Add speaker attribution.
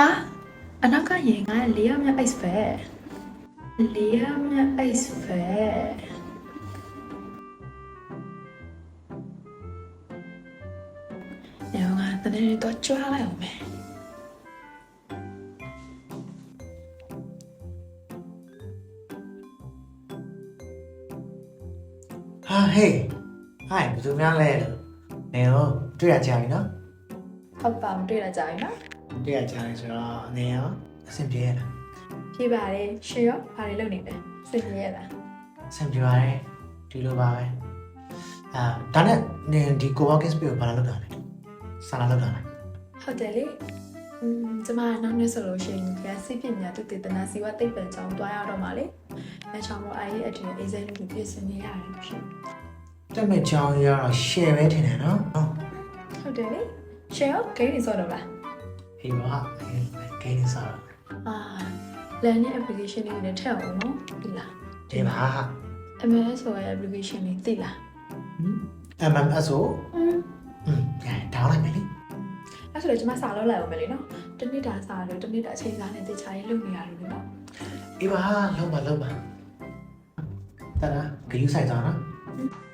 Speaker 1: ဟာအနောက်ကရင်ကလေးရမြတ် ice ပဲလေးရမြတ် ice ပဲညောင်ကတနေ့တော့ကြွားလိုက်အောင်မယ်
Speaker 2: ဟာဟေးဟိုင်ဘယ်သူများလဲလို့နေရောတွေ့ရကြပြီနော်
Speaker 1: ဟုတ်ပါမတွေ့ရကြဘူးနော်
Speaker 2: တွေ့ရကြတယ်ဆိုတော့နေရောအဆင်ပြေရလား
Speaker 1: ပြပါတယ်ရှင်ရောဘာတွေလုပ်နေလဲစိတ်ကြီးရလား
Speaker 2: အဆင်ပြေပါတယ်ဒီလိုပါပဲအာဒါနဲ့နေဒီ co-working space ကိုဘာလုပ်တာလဲဆာလာလုပ်တာလား
Speaker 1: ဟုတ်တယ်လေอืมကျမနောက်နေ့ဆိုလို့ရှိရင်ဒီကစိတ်ပညာသူတည်တနာစီဝသိပ္ပံကျောင်းတွားရတော့မှာလေအဲချောင်းမအဲ့ဒီအတူအေးစိမ်းကိုပြင်ဆင်နေရတယ်ရှင်
Speaker 2: တက်မဲ့ကြောင်းရတော့ share ပဲထင်တယ်နော်ဟုတ်
Speaker 1: ဟုတ်တယ်လေရှင်ရောဂိမ်းနေစောတော့လား
Speaker 2: ဟေးပါဟေးဂိမ်းစားတော့
Speaker 1: အာ learning application တွေနဲ့ထည့်အောင်နော်ဒီလား
Speaker 2: ဒီပါ
Speaker 1: MLS ဆိုတဲ့ application တွေသိလား
Speaker 2: MMS ကို
Speaker 1: อืม
Speaker 2: อืมညဒေါင်းလိုက်မယ်လေ
Speaker 1: အဲ့ဆိုတော့ကျမစာလောက်လိုက်အောင်မယ်လေနော်တစ်နှစ်တာစာလို့တစ်နှစ်တာအချိန်စားနဲ့တခြားရေးလုပ်နေရတယ်လို့နော်
Speaker 2: အေးပါလုံးပါလုံးပါတနာဂယူဆိုင်စားနော်
Speaker 1: ဟ